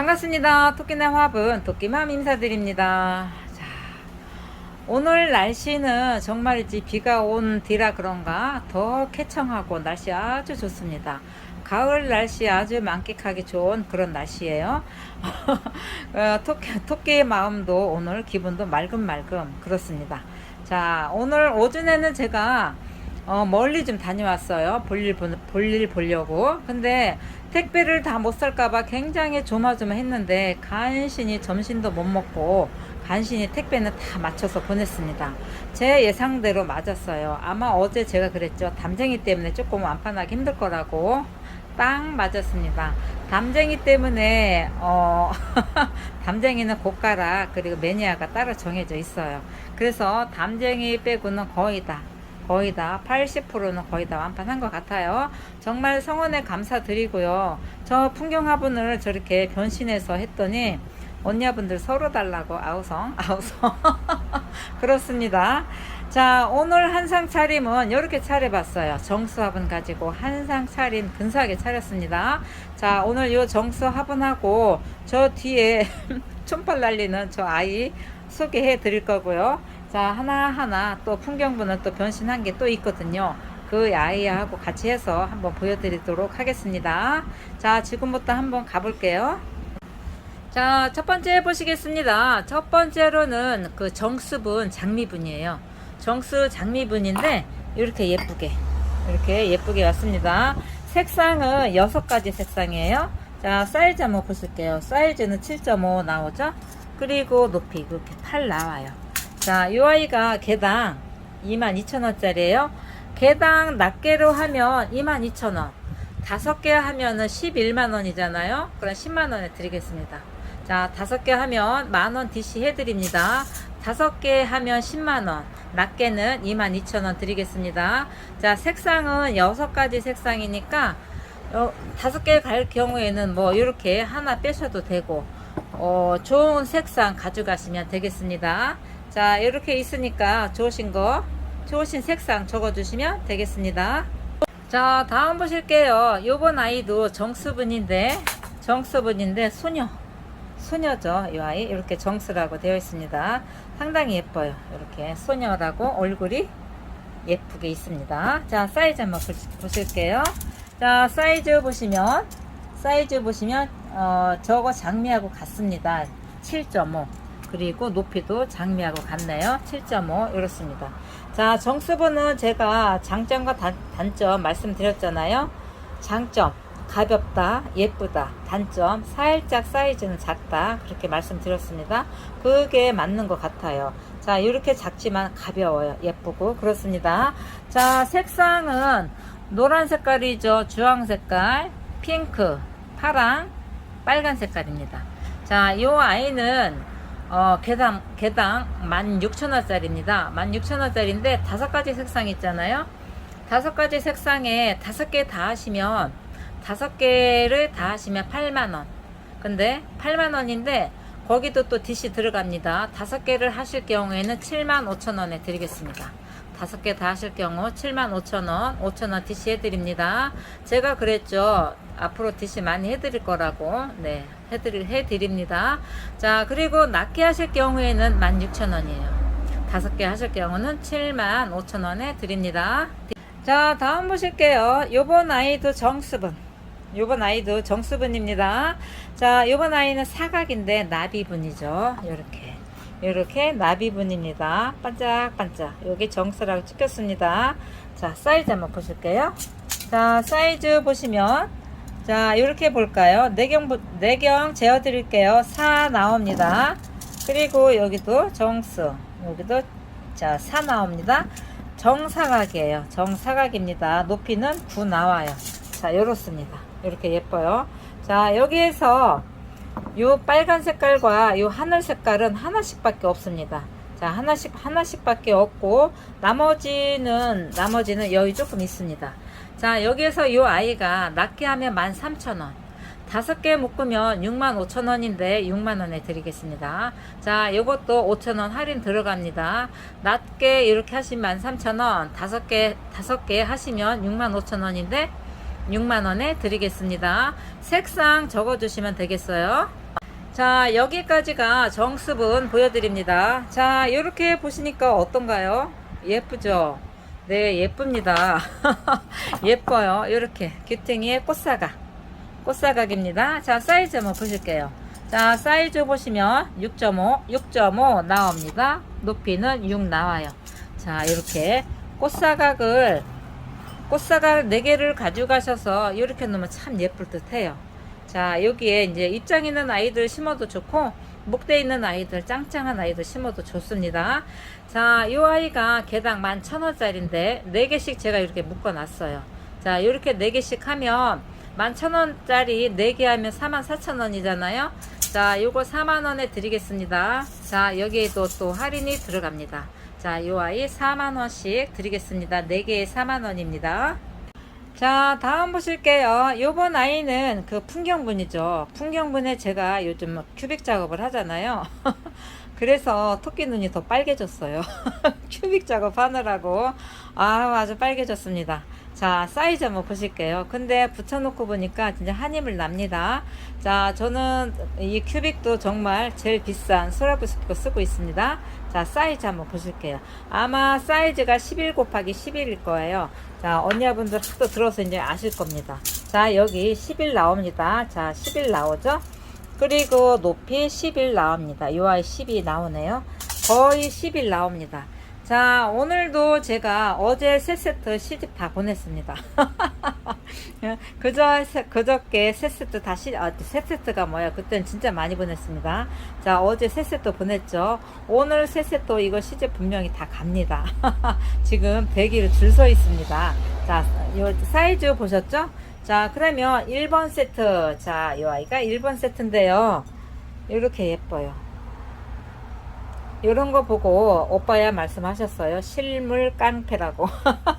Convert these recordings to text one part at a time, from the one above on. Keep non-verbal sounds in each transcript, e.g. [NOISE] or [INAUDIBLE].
반갑습니다. 토끼네 화분 토끼맘 인사드립니다. 자, 오늘 날씨는 정말이지 비가 온 뒤라 그런가 더 쾌청하고 날씨 아주 좋습니다. 가을 날씨 아주 만끽하기 좋은 그런 날씨예요. [LAUGHS] 어, 토끼, 토끼의 마음도 오늘 기분도 맑음맑음 그렇습니다. 자, 오늘 오전에는 제가 어, 멀리 좀 다녀왔어요. 볼일, 보- 볼일 보려고. 근데 택배를 다 못 살까봐 굉장히 조마조마했는데 간신히 점심도 못 먹고 간신히 택배는 다 맞춰서 보냈습니다. 제 예상대로 맞았어요. 아마 어제 제가 그랬죠. 담쟁이 때문에 조금 완판하기 힘들 거라고. 딱 맞았습니다. 담쟁이 때문에 어 [LAUGHS] 담쟁이는 고가락 그리고 매니아가 따로 정해져 있어요. 그래서 담쟁이 빼고는 거의 다 거의 다 80%는 거의 다 완판한 것 같아요. 정말 성원에 감사드리고요. 저 풍경 화분을 저렇게 변신해서 했더니 언니분들 서로 달라고 아우성 아우성 [LAUGHS] 그렇습니다. 자 오늘 한상 차림은 이렇게 차려봤어요. 정수 화분 가지고 한상 차림 근사하게 차렸습니다. 자 오늘 요 정수 화분하고 저 뒤에 [LAUGHS] 촌팔 날리는 저 아이 소개해 드릴 거고요. 자 하나하나 또 풍경분은 또 변신한 게 또 있거든요. 그 아이하고 같이 해서 한번 보여드리도록 하겠습니다. 자 지금부터 한번 가볼게요. 자, 첫 번째 보시겠습니다. 첫 번째로는 그 정수분 장미분이에요. 정수 장미분인데 이렇게 예쁘게 이렇게 예쁘게 왔습니다. 색상은 여섯 가지 색상이에요. 자, 사이즈 한번 보실게요. 사이즈는 7.5 나오죠? 그리고 높이 이렇게 8 나와요. 자, 이 아이가 개당 22,000원짜리예요. 개당 낱개로 하면 22,000원. 다섯 개 하면은 11만 원이잖아요. 그럼 10만 원에 드리겠습니다. 자, 다섯 개 하면 만원 DC 해드립니다. 다섯 개 하면 10만 원. 낱개는 2만 2천 원 드리겠습니다. 자, 색상은 여섯 가지 색상이니까 어, 다섯 개 갈 경우에는 뭐 이렇게 하나 빼셔도 되고 어, 좋은 색상 가져가시면 되겠습니다. 자, 이렇게 있으니까 좋으신 거, 좋으신 색상 적어주시면 되겠습니다. 자, 다음 보실게요. 요번 아이도 정수분인데, 정수분인데, 소녀. 소녀죠. 이 아이. 이렇게 정수라고 되어 있습니다. 상당히 예뻐요. 이렇게 소녀라고 얼굴이 예쁘게 있습니다. 자, 사이즈 한번 보- 보실게요. 자, 사이즈 보시면, 사이즈 보시면, 어, 저거 장미하고 같습니다. 7.5. 그리고 높이도 장미하고 같네요. 7.5. 이렇습니다. 자, 정수분은 제가 장점과 단, 단점 말씀드렸잖아요. 장점, 가볍다, 예쁘다. 단점, 살짝 사이즈는 작다. 그렇게 말씀드렸습니다. 그게 맞는 것 같아요. 자, 이렇게 작지만 가벼워요. 예쁘고. 그렇습니다. 자, 색상은 노란 색깔이죠. 주황 색깔, 핑크, 파랑, 빨간 색깔입니다. 자, 이 아이는 어, 개당, 개당 16,000원짜리입니다. 16,000원짜리인데 다섯 가지 색상 있잖아요. 다섯 가지 색상에 다섯 개 다 하시면 다섯 개를 다 하시면 8만원. 근데 8만원인데 거기도 또 DC 들어갑니다. 다섯 개를 하실 경우에는 7만 5천원에 드리겠습니다. 다섯 개 다 하실 경우 7만 5천원, 5천원 DC 해드립니다. 제가 그랬죠. 앞으로 DC 많이 해드릴 거라고. 네, 해드릴, 해드립니다. 자, 그리고 낮게 하실 경우에는 16,000원이에요. 다섯 개 하실 경우는 7만 5천원에 드립니다. 자, 다음 보실게요. 요번 아이도 정수분. 요번 아이도 정수분입니다. 자, 요번 아이는 사각인데 나비분이죠. 요렇게. 요렇게 나비 분입니다. 반짝반짝. 여기 정수라고 찍혔습니다. 자, 사이즈 한번 보실게요. 자, 사이즈 보시면 자, 요렇게 볼까요? 내경, 보- 내경 재어 드릴게요. 4 나옵니다. 그리고 여기도 정수. 여기도 자, 4 나옵니다. 정사각이에요. 정사각입니다. 높이는 9 나와요. 자, 요렇습니다. 이렇게 예뻐요. 자, 여기에서 요 빨간 색깔과 요 하늘 색깔은 하나씩밖에 없습니다. 자, 하나씩 하나씩밖에 없고 나머지는 나머지는 여기 조금 있습니다. 자, 여기에서 요 아이가 낮게 하면 13,000원. 다섯 개 묶으면 65,000원인데 6만원에 드리겠습니다. 자, 요것도 5,000원 할인 들어갑니다. 낮게 이렇게 하시면 13,000원. 다섯 개, 다섯 개 하시면 65,000원인데 6만원에 드리겠습니다. 색상 적어주시면 되겠어요. 자, 여기까지가 정습은 보여드립니다. 자, 이렇게 보시니까 어떤가요? 예쁘죠? 네, 예쁩니다. [LAUGHS] 예뻐요. 이렇게 귀퉁이에 꽃사각. 꽃사각입니다. 자, 사이즈 한번 보실게요. 자, 사이즈 보시면 6.5, 6.5 나옵니다. 높이는 6 나와요. 자, 이렇게 꽃사각을 꽃사각 4개를 가져가셔서 이렇게 놓으면 참 예쁠 듯 해요. 자, 여기에 이제 입장 있는 아이들 심어도 좋고, 목대 있는 아이들, 짱짱한 아이들 심어도 좋습니다. 자, 이 아이가 개당 11,000원짜리인데, 4개씩 제가 이렇게 묶어 놨어요. 자, 이렇게 4개씩 하면, 11,000원짜리 4개 하면 44,000원이잖아요. 자, 요거 4만원에 드리겠습니다. 자, 여기에도 또 할인이 들어갑니다. 자, 요 아이 4만원씩 드리겠습니다. 4개에 4만원입니다. 자, 다음 보실게요. 요번 아이는 그 풍경분이죠. 풍경분에 제가 요즘 큐빅 작업을 하잖아요. [LAUGHS] 그래서 토끼 눈이 더 빨개졌어요. [LAUGHS] 큐빅 작업 하느라고. 아, 아주 빨개졌습니다. 자, 사이즈 한번 보실게요. 근데 붙여놓고 보니까 진짜 한임을 납니다. 자, 저는 이 큐빅도 정말 제일 비싼 소라브스코 쓰고 있습니다. 자, 사이즈 한번 보실게요. 아마 사이즈가 11 곱하기 11일 거예요. 자, 언니분들 하도 들어서 이제 아실 겁니다. 자, 여기 11 나옵니다. 자, 11 나오죠? 그리고 높이 11 나옵니다. 요 아이 12 나오네요. 거의 11 나옵니다. 자, 오늘도 제가 어제 세 세트 시집 다 보냈습니다. [LAUGHS] 그저, 그저께 세 세트 다 시, 아, 세 세트가 뭐야. 그땐 진짜 많이 보냈습니다. 자, 어제 세 세트 보냈죠. 오늘 세 세트 이거 시집 분명히 다 갑니다. [LAUGHS] 지금 대기를 줄 서 있습니다. 자, 요 사이즈 보셨죠? 자, 그러면 1번 세트. 자, 이 아이가 1번 세트인데요. 이렇게 예뻐요. 이런 거 보고 오빠야 말씀하셨어요. 실물 깡패라고.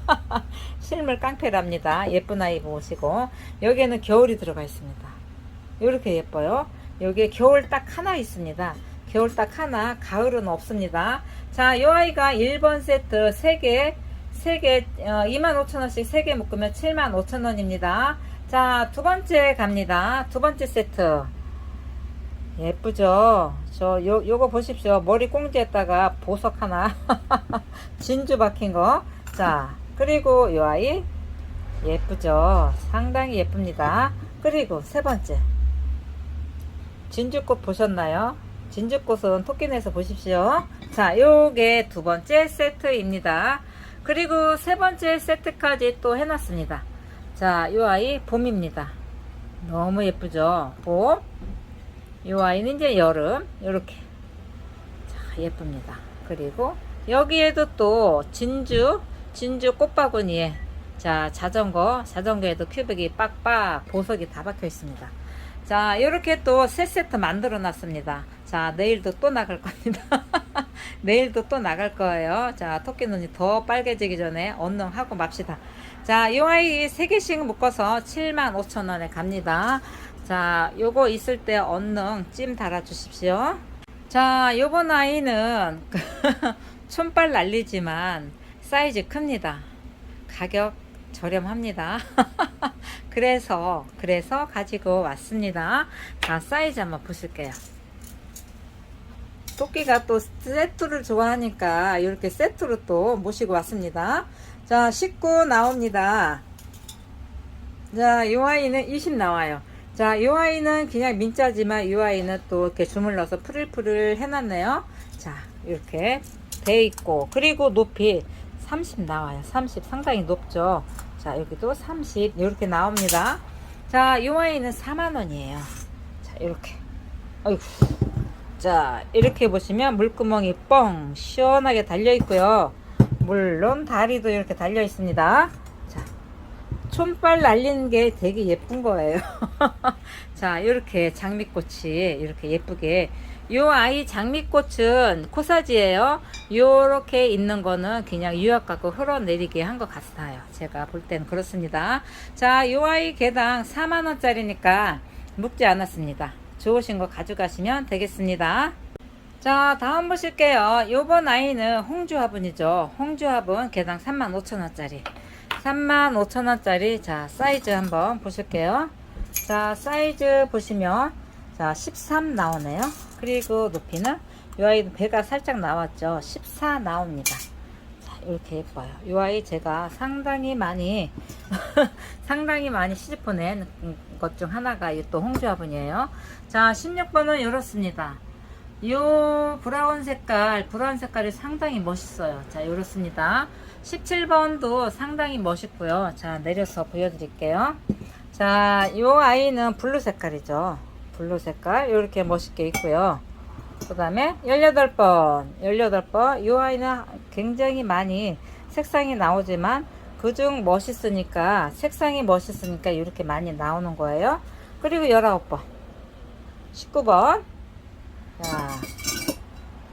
[LAUGHS] 실물 깡패랍니다. 예쁜 아이 보시고. 여기에는 겨울이 들어가 있습니다. 이렇게 예뻐요. 여기에 겨울 딱 하나 있습니다. 겨울 딱 하나, 가을은 없습니다. 자, 이 아이가 1번 세트 3개, 3개, 어, 25,000원씩 3개 묶으면 75,000원입니다. 자, 두 번째 갑니다. 두 번째 세트. 예쁘죠? 저, 요, 요거 보십시오. 머리 꽁지에다가 보석 하나. [LAUGHS] 진주 박힌 거. 자, 그리고 요 아이. 예쁘죠? 상당히 예쁩니다. 그리고 세 번째. 진주꽃 보셨나요? 진주꽃은 토끼내서 보십시오. 자, 요게 두 번째 세트입니다. 그리고 세 번째 세트까지 또 해놨습니다. 자, 요 아이 봄입니다. 너무 예쁘죠? 봄. 이 아이는 이제 여름 이렇게. 자 예쁩니다. 그리고 여기에도 또 진주 진주 꽃바구니에 자 자전거 자전거에도 큐빅이 빡빡 보석이 다 박혀 있습니다. 자 이렇게 또 세 세트 만들어 놨습니다. 자 내일도 또 나갈 겁니다. [LAUGHS] 내일도 또 나갈 거예요. 자 토끼 눈이 더 빨개지기 전에 얼른 하고 맙시다. 자이 아이 3개씩 묶어서 75,000원에 갑니다 자, 요거 있을 때 얼른 찜 달아 주십시오. 자, 요번 아이는 [LAUGHS] 촌빨 날리지만 사이즈 큽니다. 가격 저렴합니다. [LAUGHS] 그래서 그래서 가지고 왔습니다. 자, 사이즈 한번 보실게요. 토끼가 또 세트를 좋아하니까 이렇게 세트로 또 모시고 왔습니다. 자, 19 나옵니다. 자, 이 아이는 20 나와요. 자, 이 아이는 그냥 민자지만 이 아이는 또 이렇게 주물러서 프릴프릴 해놨네요. 자, 이렇게 돼 있고 그리고 높이 30 나와요. 30 상당히 높죠. 자, 여기도 30 이렇게 나옵니다. 자, 이 아이는 4만 원이에요. 자, 이렇게. 어이구. 자, 이렇게 보시면 물구멍이 뻥 시원하게 달려 있고요. 물론 다리도 이렇게 달려 있습니다. 자, 촌빨 날리는 게 되게 예쁜 거예요. [LAUGHS] 자, 이렇게 장미꽃이 이렇게 예쁘게. 요 아이 장미꽃은 코사지예요. 요렇게 있는 거는 그냥 유약 갖고 흘러내리게 한 것 같아요. 제가 볼 때는 그렇습니다. 자, 요 아이 개당 4만원짜리니까 묵지 않았습니다. 좋으신 거 가져가시면 되겠습니다. 자, 다음 보실게요. 요번 아이는 홍주화분이죠. 홍주화분 개당 35,000원짜리. 35,000원짜리. 자, 사이즈 한번 보실게요. 자, 사이즈 보시면, 자, 13 나오네요. 그리고 높이는 이 아이도 배가 살짝 나왔죠. 14 나옵니다. 자, 이렇게 예뻐요. 이 아이 제가 상당히 많이 [LAUGHS] 상당히 많이 시집보낸 것 중 하나가 이 또 홍주화분이에요. 자, 16번은 이렇습니다. 요 브라운 색깔, 브라운 색깔이 상당히 멋있어요. 자, 이렇습니다. 17번도 상당히 멋있고요. 자, 내려서 보여드릴게요. 자, 요 아이는 블루 색깔이죠. 블루 색깔. 이렇게 멋있게 있고요. 그 다음에 18번. 18번. 요 아이는 굉장히 많이 색상이 나오지만 그중 멋있으니까, 색상이 멋있으니까 이렇게 많이 나오는 거예요. 그리고 19번. 19번. 자,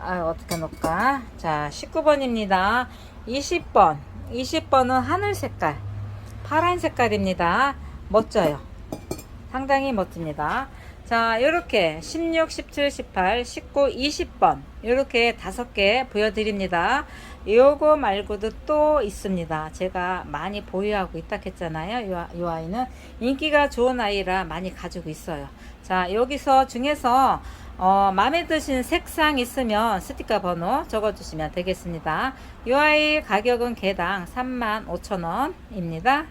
아, 어떻게 놓을까? 자, 19번입니다. 20번. 20번은 하늘 색깔. 파란 색깔입니다. 멋져요. 상당히 멋집니다. 자, 이렇게 16, 17, 18, 19, 20번. 이렇게 다섯 개 보여드립니다. 요거 말고도 또 있습니다. 제가 많이 보유하고 있다 했잖아요. 요, 요 아이는 인기가 좋은 아이라 많이 가지고 있어요. 자, 여기서 중에서 어, 마음에 드시는 색상 있으면 스티커 번호 적어주시면 되겠습니다. 이 아이 가격은 개당 35,000원입니다.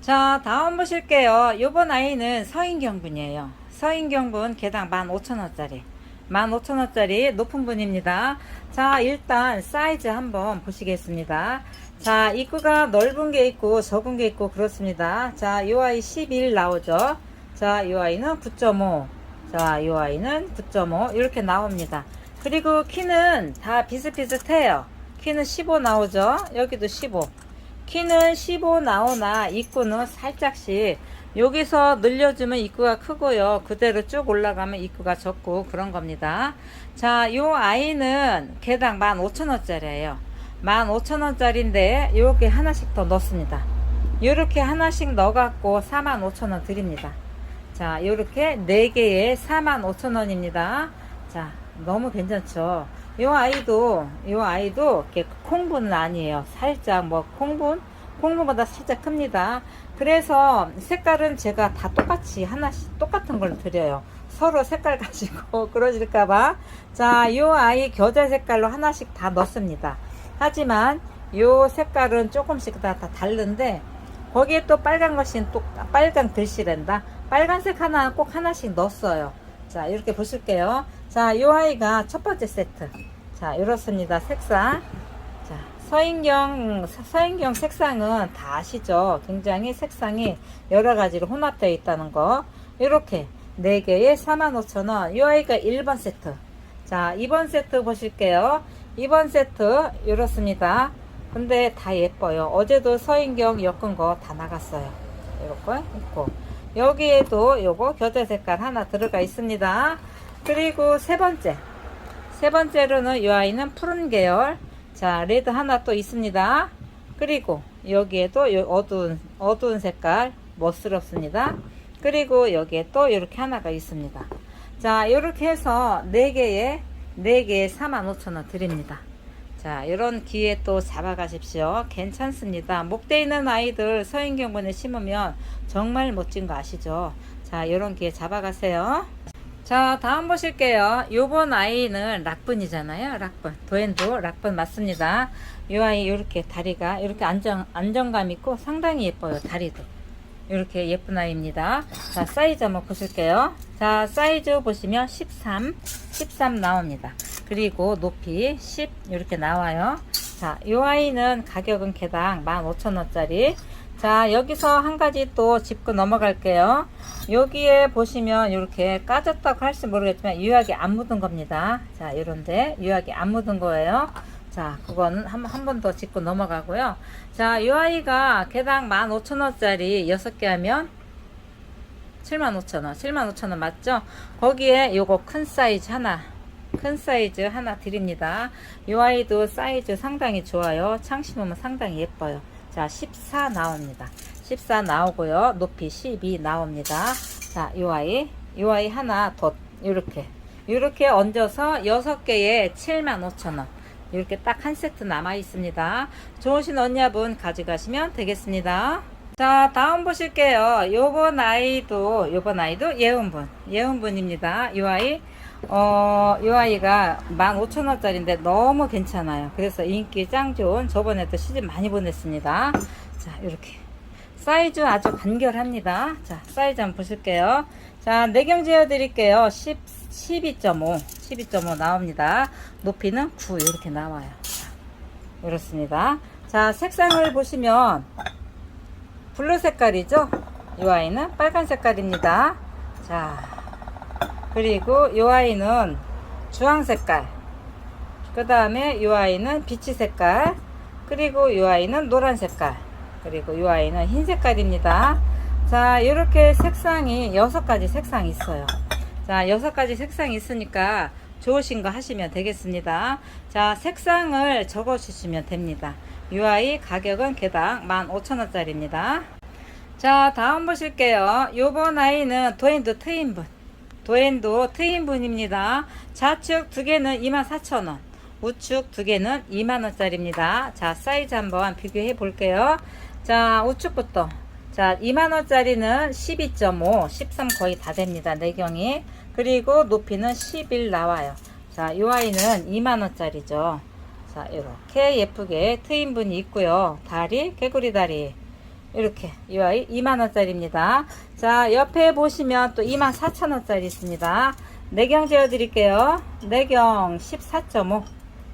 자, 다음 보실게요. 요번 아이는 서인경분이에요. 서인경분 개당 15,000원짜리. 15,000원짜리 높은 분입니다. 자, 일단 사이즈 한번 보시겠습니다. 자, 입구가 넓은 게 있고 적은 게 있고 그렇습니다. 자, 요 아이 11 나오죠. 자, 요 아이는 9.5. 자, 이 아이는 9.5 이렇게 나옵니다. 그리고 키는 다 비슷비슷해요. 키는 15 나오죠. 여기도 15. 키는 15 나오나 입구는 살짝씩 여기서 늘려주면 입구가 크고요. 그대로 쭉 올라가면 입구가 적고 그런 겁니다. 자, 이 아이는 개당 15,000원짜리예요. 15,000원짜리인데 이렇게 하나씩 더 넣습니다. 이렇게 하나씩 넣어갖고 45,000원 드립니다. 자, 요렇게 4개에 45,000원입니다. 자, 너무 괜찮죠? 요 아이도, 요 아이도 이렇게 콩분은 아니에요. 살짝 뭐 콩분? 콩분보다 살짝 큽니다. 그래서 색깔은 제가 다 똑같이 하나씩 똑같은 걸 드려요. 서로 색깔 [LAUGHS] 가지고 그러질까봐. 자, 요 아이 겨자 색깔로 하나씩 다 넣습니다. 하지만 요 색깔은 조금씩 다, 다 다른데 거기에 또 빨간 것이 또 빨간 글씨랜다. 빨간색 하나 꼭 하나씩 넣었어요. 자, 이렇게 보실게요. 자, 이 아이가 첫 번째 세트. 자, 이렇습니다. 색상. 자, 서인경, 서인경 색상은 다 아시죠? 굉장히 색상이 여러 가지로 혼합되어 있다는 거. 이렇게 4개에 45,000원. 이 아이가 1번 세트. 자, 2번 세트 보실게요. 2번 세트, 이렇습니다. 근데 다 예뻐요. 어제도 서인경 엮은 거 다 나갔어요. 이렇게 있고. 여기에도 요거 겨자 색깔 하나 들어가 있습니다. 그리고 세 번째. 세 번째로는 이 아이는 푸른 계열. 자, 레드 하나 또 있습니다. 그리고 여기에도 요 어두운, 어두운 색깔 멋스럽습니다. 그리고 여기에 또 이렇게 하나가 있습니다. 자, 이렇게 해서 4개에, 4개에 45,000원 드립니다. 자, 이런 기회 또 잡아가십시오. 괜찮습니다. 목대 있는 아이들 서인경분에 심으면 정말 멋진 거 아시죠? 자, 이런 기회 잡아가세요. 자, 다음 보실게요. 요번 아이는 락분이잖아요. 락분. 도엔도 락분 맞습니다. 요 아이 이렇게 다리가 이렇게 안정, 안정감 있고 상당히 예뻐요. 다리도. 이렇게 예쁜 아이입니다. 자, 사이즈 한번 보실게요. 자, 사이즈 보시면 13, 13 나옵니다. 그리고 높이 10 이렇게 나와요. 자, 이 아이는 가격은 개당 15,000원짜리. 자, 여기서 한 가지 또 짚고 넘어갈게요. 여기에 보시면 이렇게 까졌다고 할지 모르겠지만 유약이 안 묻은 겁니다. 자, 이런데 유약이 안 묻은 거예요. 자, 그거는 한, 한 번 더 짚고 넘어가고요. 자, 이 아이가 개당 15,000원짜리 6개 하면 75,000원, 75,000원 맞죠? 거기에 요거 큰 사이즈 하나, 큰 사이즈 하나 드립니다. 이 아이도 사이즈 상당히 좋아요. 창 심으면 상당히 예뻐요. 자, 14 나옵니다. 14 나오고요. 높이 12 나옵니다. 자, 이 아이, 이 아이 하나 더, 이렇게. 이렇게 얹어서 6개에 75,000원. 이렇게 딱 한 세트 남아 있습니다. 좋으신 언니분 가져가시면 되겠습니다. 자, 다음 보실게요. 요번 아이도, 요번 아이도 예은분. 예은분입니다. 이 아이, 어, 이 아이가 15,000원짜리인데 너무 괜찮아요. 그래서 인기 짱 좋은 저번에도 시즌 많이 보냈습니다. 자, 이렇게. 사이즈 아주 간결합니다. 자, 사이즈 한번 보실게요. 자, 내경 재어 드릴게요. 10, 12.5, 12.5 나옵니다. 높이는 9 이렇게 나와요. 자, 이렇습니다. 자, 색상을 보시면 블루 색깔이죠? 이 아이는 빨간 색깔입니다. 자, 그리고 이 아이는 주황 색깔. 그 다음에 이 아이는 비치 색깔. 그리고 이 아이는 노란 색깔. 그리고 이 아이는 흰 색깔입니다. 자, 이렇게 색상이 여섯 가지 색상이 있어요. 자, 여섯 가지 색상이 있으니까 좋으신 거 하시면 되겠습니다. 자, 색상을 적어 주시면 됩니다. UI 가격은 개당 15,000원짜리입니다. 자, 다음 보실게요. 요번 아이는 도엔도 트윈분. 도엔도 트윈분입니다. 좌측 두 개는 24,000원. 우측 두 개는 2만원짜리입니다. 자, 사이즈 한번 비교해 볼게요. 자, 우측부터. 자, 2만원짜리는 12.5, 13 거의 다 됩니다. 내경이. 그리고 높이는 11 나와요. 자, 이 아이는 2만원짜리죠. 자, 이렇게 예쁘게 트윈분이 있고요. 다리, 개구리 다리. 이렇게 이 아이 2만원짜리입니다. 자, 옆에 보시면 또 24,000원짜리 있습니다. 내경 재어 드릴게요. 내경 14.5,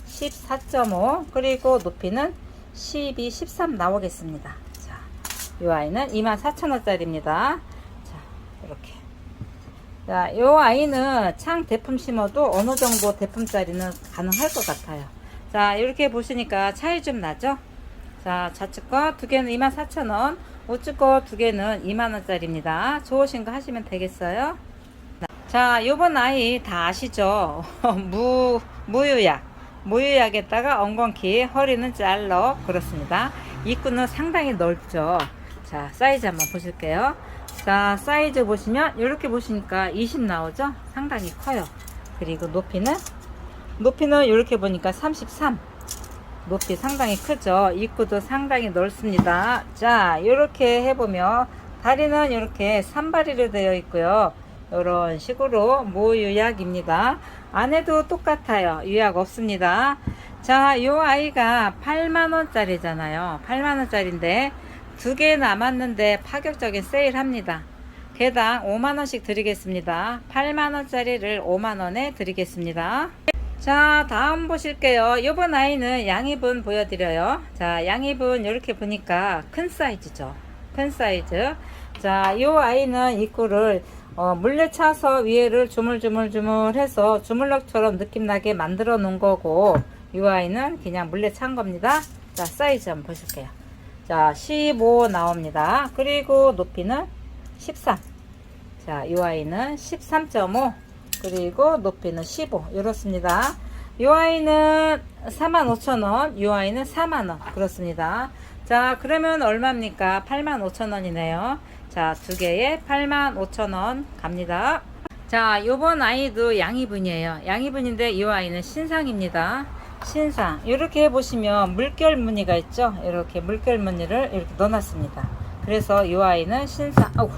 14.5, 그리고 높이는 12, 13 나오겠습니다. 자, 이 아이는 24,000원짜리입니다. 자, 이렇게. 자, 이 아이는 창 대품 심어도 어느 정도 대품짜리는 가능할 것 같아요. 자, 이렇게 보시니까 차이 좀 나죠? 자, 좌측 거 두 개는 24,000원, 우측 거 두 개는 2만원짜리입니다. 좋으신 거 하시면 되겠어요? 자, 요번 아이 다 아시죠? [LAUGHS] 무, 무유약. 무유약에다가 엉겅키, 허리는 잘러. 그렇습니다. 입구는 상당히 넓죠. 자, 사이즈 한번 보실게요. 자, 사이즈 보시면, 이렇게 보시니까 20 나오죠? 상당히 커요. 그리고 높이는, 높이는 이렇게 보니까 33. 높이 상당히 크죠. 입구도 상당히 넓습니다. 자, 이렇게 해보면 다리는 이렇게 산발이로 되어 있고요. 이런 식으로 모유약입니다. 안에도 똑같아요. 유약 없습니다. 자, 이 아이가 8만원짜리잖아요. 8만원짜리인데 두 개 남았는데 파격적인 세일 합니다. 개당 5만원씩 드리겠습니다. 8만원짜리를 5만원에 드리겠습니다. 자 다음 보실게요 이번 아이는 양입은 보여드려요 자 양입은 이렇게 보니까 큰 사이즈죠 큰 사이즈 자이 아이는 입구를 어, 물레 차서 위에를 주물주물주물 해서 주물럭처럼 느낌 나게 만들어 놓은 거고 이 아이는 그냥 물레 찬 겁니다 자 사이즈 한번 보실게요 자 15 나옵니다 그리고 높이는 13 자, 이 아이는 13.5 그리고 높이는 15 이렇습니다. 이 아이는 45,000원, 이 아이는 4만원 그렇습니다. 자, 그러면 얼마입니까? 85,000원이네요. 자, 두 개에 85,000원 갑니다. 자, 요번 아이도 양이분이에요. 양이분인데 이 아이는 신상입니다. 신상. 이렇게 보시면 물결 무늬가 있죠? 이렇게 물결 무늬를 이렇게 넣어놨습니다. 그래서 이 아이는 신상, 아우,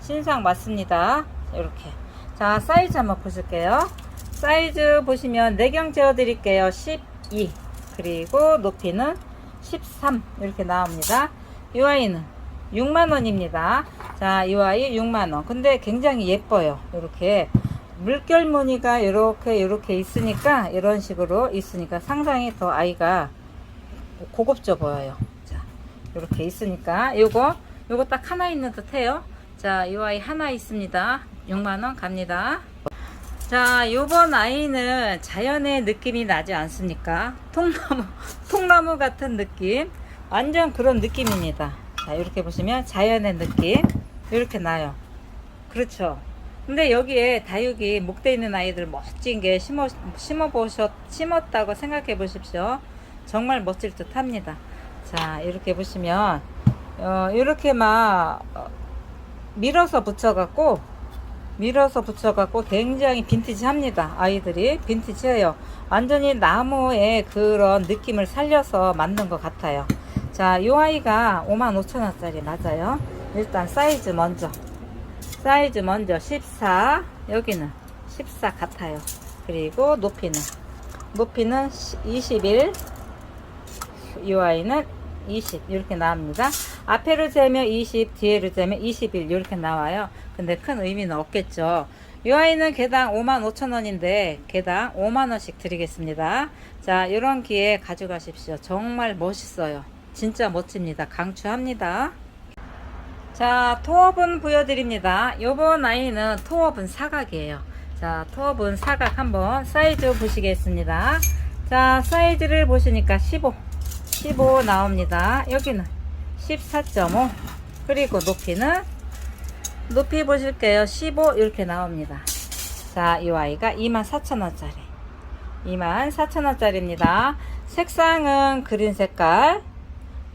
신상 맞습니다. 이렇게. 자, 사이즈 한번 보실게요. 사이즈 보시면 내경 재어 드릴게요. 12. 그리고 높이는 13. 이렇게 나옵니다. 이 아이는 6만원입니다. 자, 이 아이 6만원. 근데 굉장히 예뻐요. 이렇게. 물결 무늬가 이렇게, 이렇게 있으니까, 이런 식으로 있으니까 상당히 더 아이가 고급져 보여요. 자, 이렇게 있으니까, 요거, 요거 딱 하나 있는 듯 해요. 자, 이 아이 하나 있습니다. 6만원 갑니다. 자, 요번 아이는 자연의 느낌이 나지 않습니까? 통나무, [LAUGHS] 통나무 같은 느낌. 완전 그런 느낌입니다. 자, 이렇게 보시면 자연의 느낌. 이렇게 나요. 그렇죠. 근데 여기에 다육이 목대 있는 아이들 멋진 게 심어, 심어 보셨, 심었다고 생각해 보십시오. 정말 멋질 듯 합니다. 자, 이렇게 보시면, 어, 이렇게 막, 어, 밀어서 붙여갖고, 밀어서 붙여갖고 굉장히 빈티지합니다. 아이들이 빈티지해요. 완전히 나무의 그런 느낌을 살려서 만든 것 같아요. 자, 이 아이가 55,000원짜리 맞아요. 일단 사이즈 먼저. 사이즈 먼저 14. 여기는 14 같아요. 그리고 높이는. 높이는 21. 이 아이는 20. 이렇게 나옵니다. 앞에를 재면 20, 뒤에를 재면 21. 이렇게 나와요. 근데 큰 의미는 없겠죠. 이 아이는 개당 55,000원인데 개당 5만원씩 드리겠습니다. 자, 이런 기회 가져가십시오. 정말 멋있어요. 진짜 멋집니다. 강추합니다. 자, 토업은 보여드립니다. 요번 아이는 토업은 사각이에요. 자, 토업은 사각 한번 사이즈 보시겠습니다. 자, 사이즈를 보시니까 15, 15 나옵니다. 여기는 14.5 그리고 높이는 높이 보실게요. 15 이렇게 나옵니다. 자, 이 아이가 24,000원짜리. 24,000원짜리입니다. 색상은 그린 색깔.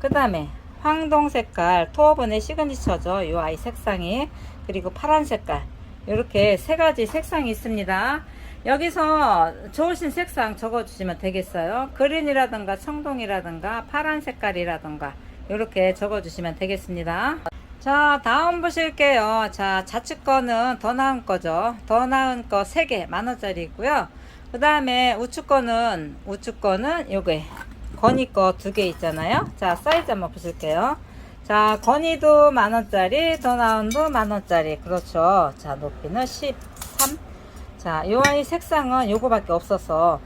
그 다음에 황동 색깔, 토어본의 시그니처죠. 이 아이 색상이. 그리고 파란 색깔. 이렇게 세 가지 색상이 있습니다. 여기서 좋으신 색상 적어주시면 되겠어요. 그린이라든가 청동이라든가 파란 색깔이라든가 이렇게 적어주시면 되겠습니다. 자, 다음 보실게요. 자, 좌측 거는 더 나은 거죠. 더 나은 거 3개, 만원짜리 있고요. 그 다음에 우측 거는, 우측 거는 요게, 건이 거 두 개 있잖아요. 자, 사이즈 한번 보실게요. 자, 건이도 만원짜리, 더 나은도 만원짜리. 그렇죠. 자, 높이는 13. 자, 요 아이 색상은 요거밖에 없어서.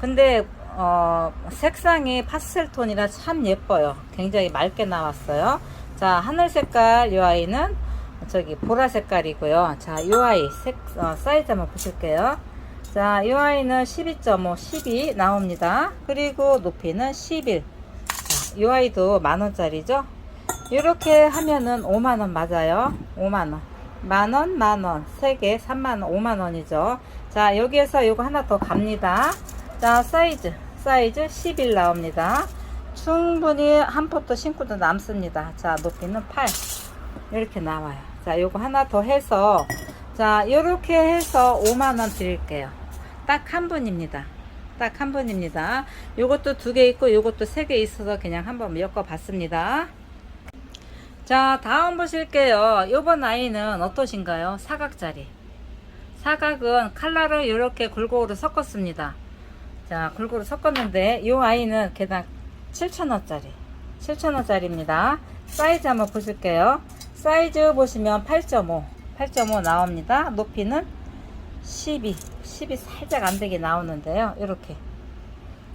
근데, 어, 색상이 파스텔 톤이라 참 예뻐요. 굉장히 맑게 나왔어요. 자, 하늘 색깔 요 아이는 저기 보라 색깔이고요. 자, 요 아이 색 어, 사이즈 한번 보실게요. 자, 요 아이는 12.5, 12 나옵니다. 그리고 높이는 11. 자, 요 아이도 만 원짜리죠. 이렇게 하면은 5만 원 맞아요. 5만 원. 만 원, 만 원. 3개 3만 원, 5만 원이죠. 자, 여기에서 요거 하나 더 갑니다. 자, 사이즈. 사이즈 11 나옵니다. 충분히 한 포트 신고도 남습니다. 자, 높이는 8. 이렇게 나와요. 자, 요거 하나 더 해서 자, 이렇게 해서 5만원 드릴게요. 딱한 분입니다. 딱한 분입니다. 요것도 두 개 있고 요것도 세 개 있어서 그냥 한번 엮어 봤습니다. 자, 다음 보실게요. 요번 아이는 어떠신가요? 사각짜리. 사각은 칼라를 이렇게 골고루 섞었습니다. 자, 골고루 섞었는데 요 아이는 개당 7,000원짜리. 7,000원짜리입니다. 사이즈 한번 보실게요. 사이즈 보시면 8.5. 8.5 나옵니다. 높이는 12. 12 살짝 안 되게 나오는데요. 이렇게.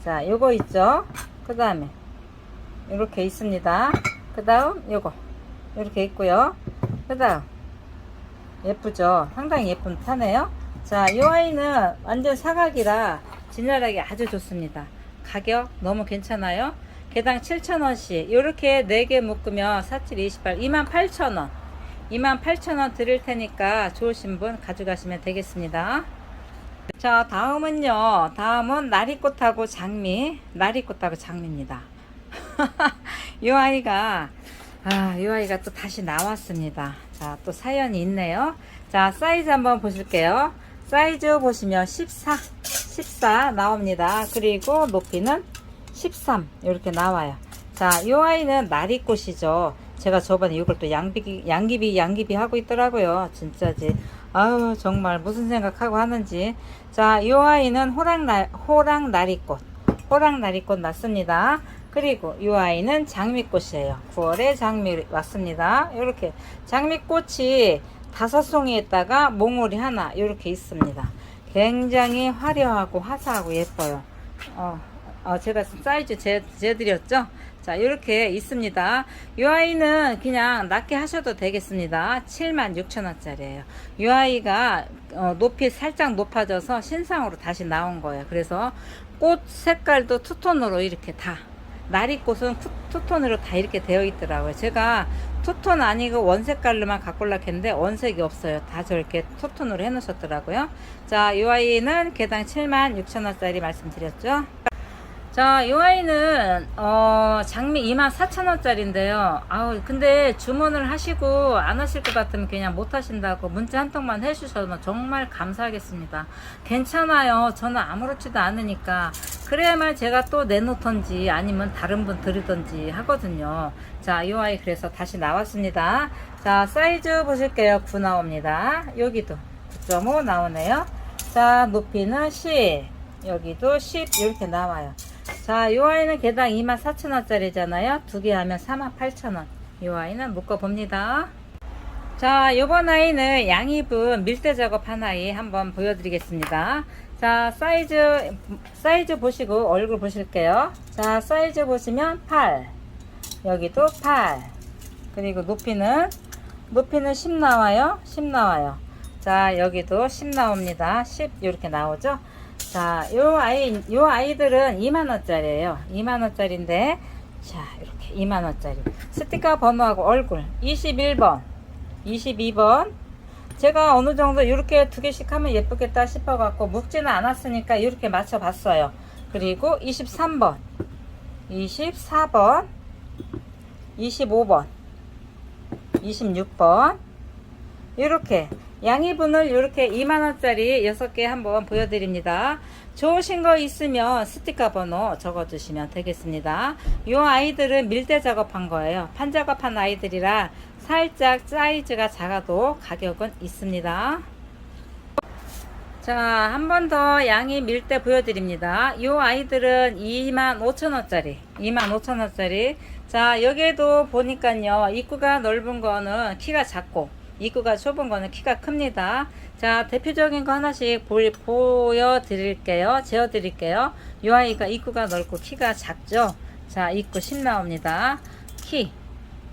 자, 요거 있죠? 그 다음에, 이렇게 있습니다. 그 다음, 요거. 이렇게 있고요. 그 다음, 예쁘죠? 상당히 예쁜 타네요. 자, 이 아이는 완전 사각이라 진열하기 아주 좋습니다. 가격 너무 괜찮아요. 개당 7,000원씩. 이렇게 4개 묶으면 47, 28, 28,000원. 28,000원 드릴 테니까 좋으신 분 가져가시면 되겠습니다. 자, 다음은요. 다음은 나리꽃하고 장미. 나리꽃하고 장미입니다. [LAUGHS] 이 아이가 아, 이 아이가 또 다시 나왔습니다. 자, 또 사연이 있네요. 자, 사이즈 한번 보실게요. 사이즈 보시면 14, 14 나옵니다. 그리고 높이는 13 이렇게 나와요. 자, 이 아이는 나리꽃이죠. 제가 저번에 이걸 또 양비기, 양귀비, 양귀비 하고 있더라고요. 진짜지. 아유, 정말 무슨 생각하고 하는지. 자, 이 아이는 호랑나, 호랑나리꽃. 호랑나리꽃 맞습니다. 그리고 이 아이는 장미꽃이에요. 9월에 장미 왔습니다. 이렇게 장미꽃이 다섯 송이에다가 몽울이 하나 이렇게 있습니다. 굉장히 화려하고 화사하고 예뻐요. 어, 어, 제가 사이즈 재, 재드렸죠? 자, 이렇게 있습니다. 이 아이는 그냥 낮게 하셔도 되겠습니다. 76,000원짜리예요. 이 아이가 어, 높이 살짝 높아져서 신상으로 다시 나온 거예요. 그래서 꽃 색깔도 투톤으로 이렇게 다 나리꽃은 쿠- 투톤으로 다 이렇게 되어 있더라고요. 제가 투톤 아니고 원색깔로만 갖고 올라 했는데 원색이 없어요. 다 저렇게 투톤으로 해 놓으셨더라고요. 자, 이 아이는 개당 76,000원짜리 말씀드렸죠. 자, 이 아이는 어, 장미 24,000원짜리인데요. 아우, 근데 주문을 하시고 안 하실 것 같으면 그냥 못 하신다고 문자 한 통만 해 주셔서 정말 감사하겠습니다. 괜찮아요. 저는 아무렇지도 않으니까. 그래야만 제가 또 내놓던지 아니면 다른 분 드리던지 하거든요. 자, 이 아이 그래서 다시 나왔습니다. 자, 사이즈 보실게요. 9 나옵니다. 여기도 9.5 나오네요. 자, 높이는 10. 여기도 10 이렇게 나와요. 자, 이 아이는 개당 24,000원짜리잖아요. 두 개 하면 48,000원. 이 아이는 묶어봅니다. 자, 요번 아이는 양입은 밀대 작업한 아이 한번 보여드리겠습니다. 자, 사이즈, 사이즈 보시고 얼굴 보실게요. 자, 사이즈 보시면 8. 여기도 8. 그리고 높이는, 높이는 10 나와요. 10 나와요. 자, 여기도 10 나옵니다. 10 이렇게 나오죠. 자, 요 아이, 요 아이들은 2만원짜리예요 2만원짜리인데, 자, 이렇게 2만원짜리. 스티커 번호하고 얼굴. 21번, 22번. 제가 어느 정도 이렇게 두 개씩 하면 예쁘겠다 싶어갖고 묶지는 않았으니까 이렇게 맞춰봤어요. 그리고 23번, 24번, 25번, 26번. 이렇게 양이분을 이렇게 2만원짜리 6개 한번 보여드립니다. 좋으신 거 있으면 스티커 번호 적어주시면 되겠습니다. 이 아이들은 밀대 작업한 거예요. 판 작업한 아이들이라 살짝 사이즈가 작아도 가격은 있습니다. 자, 한 번 더 양이 밀대 보여드립니다. 이 아이들은 25,000원짜리. 25,000원짜리. 자, 여기에도 보니까요. 입구가 넓은 거는 키가 작고, 입구가 좁은 거는 키가 큽니다. 자, 대표적인 거 하나씩 보, 보여드릴게요. 재어드릴게요. 이 아이가 입구가 넓고 키가 작죠? 자, 입구 10 나옵니다. 키.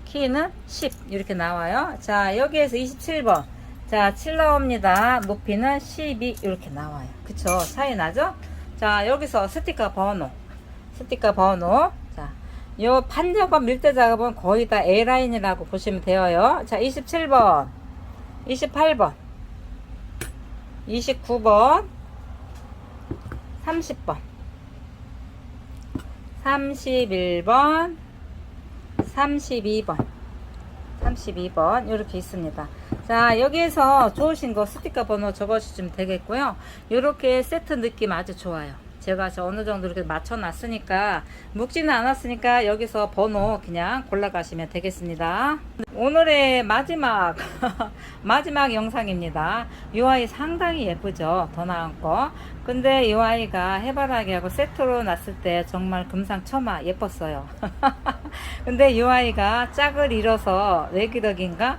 키는 10 이렇게 나와요. 자, 여기에서 27번. 자, 7 나옵니다. 높이는 12 이렇게 나와요. 그쵸? 차이 나죠? 자, 여기서 스티커 번호. 스티커 번호. 자, 요 판작업 밀대 작업은 거의 다 A라인이라고 보시면 되어요. 자, 27번. 28번. 29번. 30번. 31번. 32번. 32번 이렇게 있습니다. 자 여기에서 좋으신 거 스티커 번호 적어주시면 되겠고요. 이렇게 세트 느낌 아주 좋아요. 제가 저 어느 정도 이렇게 맞춰 놨으니까 묵지는 않았으니까 여기서 번호 그냥 골라가시면 되겠습니다. 오늘의 마지막 [LAUGHS] 마지막 영상입니다. 이 아이 상당히 예쁘죠. 더 나은 거. 근데 이 아이가 해바라기 하고 세트로 놨을 때 정말 금상첨화 예뻤어요. [LAUGHS] 근데 이 아이가 짝을 잃어서 외기덕인가?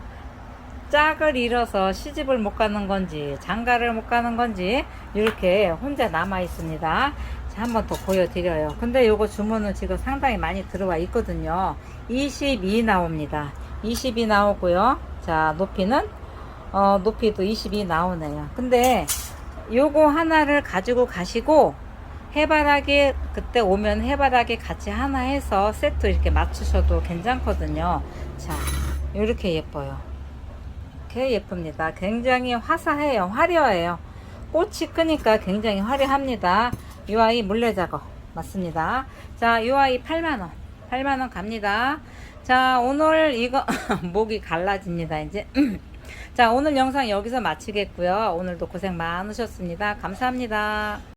짝을 잃어서 시집을 못 가는 건지 장가를 못 가는 건지 이렇게 혼자 남아 있습니다. 자, 한번 더 보여드려요. 근데 요거 주문은 지금 상당히 많이 들어와 있거든요. 22 나옵니다. 22 나오고요. 자, 높이는 어, 높이도 22 나오네요. 근데 요거 하나를 가지고 가시고 해바라기 그때 오면 해바라기 같이 하나 해서 세트 이렇게 맞추셔도 괜찮거든요. 자, 이렇게 예뻐요. 이렇게 예쁩니다. 굉장히 화사해요. 화려해요. 꽃이 크니까 굉장히 화려합니다. 이 아이 물레 작업 맞습니다. 자, 이 아이 8만원. 8만원 갑니다. 자, 오늘 이거 [LAUGHS] 목이 갈라집니다. 이제. [CLEARS THROAT] 자, 오늘 영상 여기서 마치겠고요. 오늘도 고생 많으셨습니다. 감사합니다.